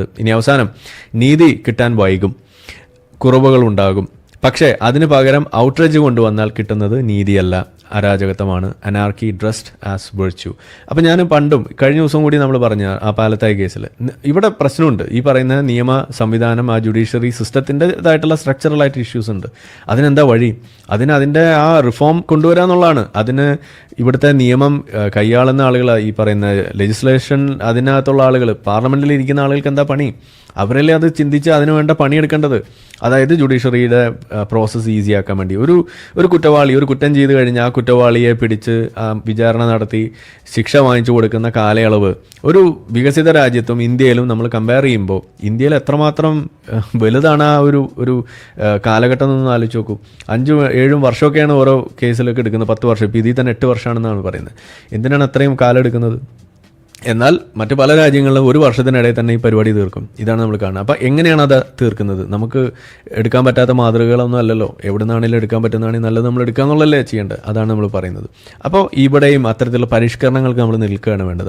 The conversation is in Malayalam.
ഇനി അവസാനം നീതി കിട്ടാൻ വൈകും കുറവുകൾ ഉണ്ടാകും. പക്ഷേ അതിന് പകരം ഔട്ട്റേജ് കൊണ്ടുവന്നാൽ കിട്ടുന്നത് നീതിയല്ല അരാജകത്വമാണ്. Anarchy dressed as virtue. അപ്പം ഞാൻ പണ്ടും കഴിഞ്ഞ ദിവസം കൂടി നമ്മൾ പറഞ്ഞ ആ പാലത്തായ കേസിൽ ഇവിടെ പ്രശ്നമുണ്ട്. ഈ പറയുന്ന നിയമ സംവിധാനം ആ ജുഡീഷ്യറി സിസ്റ്റത്തിന്റെതായിട്ടുള്ള സ്ട്രക്ചറലായിട്ട് ഇഷ്യൂസ് ഉണ്ട്. അതിനെന്താ വഴി? അതിന് അതിന്റെ ആ റിഫോം കൊണ്ടുവരാന്നുള്ളതാണ്. അതിന് ഇവിടുത്തെ നിയമം കൈയാളുന്ന ആളുകൾ ഈ പറയുന്ന ലെജിസ്ലേഷൻ അതിനകത്തുള്ള ആളുകൾ പാർലമെന്റിൽ ഇരിക്കുന്ന ആളുകൾക്ക് എന്താ പണി? അവരല്ലേ അത് ചിന്തിച്ച് അതിന് വേണ്ട പണിയെടുക്കേണ്ടത്. അതായത് ജുഡീഷ്യറിയുടെ പ്രോസസ്സ് ഈസി ആക്കാൻ വേണ്ടി. ഒരു ഒരു കുറ്റവാളി ഒരു കുറ്റം ചെയ്ത് കഴിഞ്ഞാൽ ആ കുറ്റവാളിയെ പിടിച്ച് വിചാരണ നടത്തി ശിക്ഷ വാങ്ങിച്ചു കൊടുക്കുന്ന കാലയളവ്. ഒരു വികസിത രാജ്യത്തും ഇന്ത്യയിലും നമ്മൾ കമ്പയർ ചെയ്യുമ്പോൾ ഇന്ത്യയിൽ എത്രമാത്രം വലുതാണ് ആ ഒരു ഒരു കാലഘട്ടം എന്നൊന്ന് ആലോചിച്ച് നോക്കൂ. അഞ്ചും ഏഴും വർഷമൊക്കെയാണ് ഓരോ കേസിലൊക്കെ എടുക്കുന്നത്. പത്ത് വർഷം. ഇപ്പോൾ ഇതിൽ തന്നെ എട്ട് വർഷമാണെന്നാണ് പറയുന്നത്. എന്തിനാണ് അത്രയും കാലം എടുക്കുന്നത് എന്നാൽ മറ്റു പല രാജ്യങ്ങളിലും ഒരു വർഷത്തിനിടയിൽ തന്നെ ഈ പരിപാടി തീർക്കും. ഇതാണ് നമ്മൾ കാണുന്നത്. അപ്പോൾ എങ്ങനെയാണ് അത് തീർക്കുന്നത്? നമുക്ക് എടുക്കാൻ പറ്റാത്ത മാതൃകകളൊന്നും അല്ലല്ലോ. എവിടെ നിന്നാണെങ്കിലും എടുക്കാൻ പറ്റുന്നതാണെങ്കിൽ നല്ലത് നമ്മൾ എടുക്കുക എന്നുള്ളതല്ലേ ചെയ്യേണ്ടത്? അതാണ് നമ്മൾ പറയുന്നത്. അപ്പോൾ ഇവിടെയും അത്തരത്തിലുള്ള പരിഷ്കരണങ്ങൾക്ക് നമ്മൾ നിൽക്കുകയാണ് വേണ്ടത്.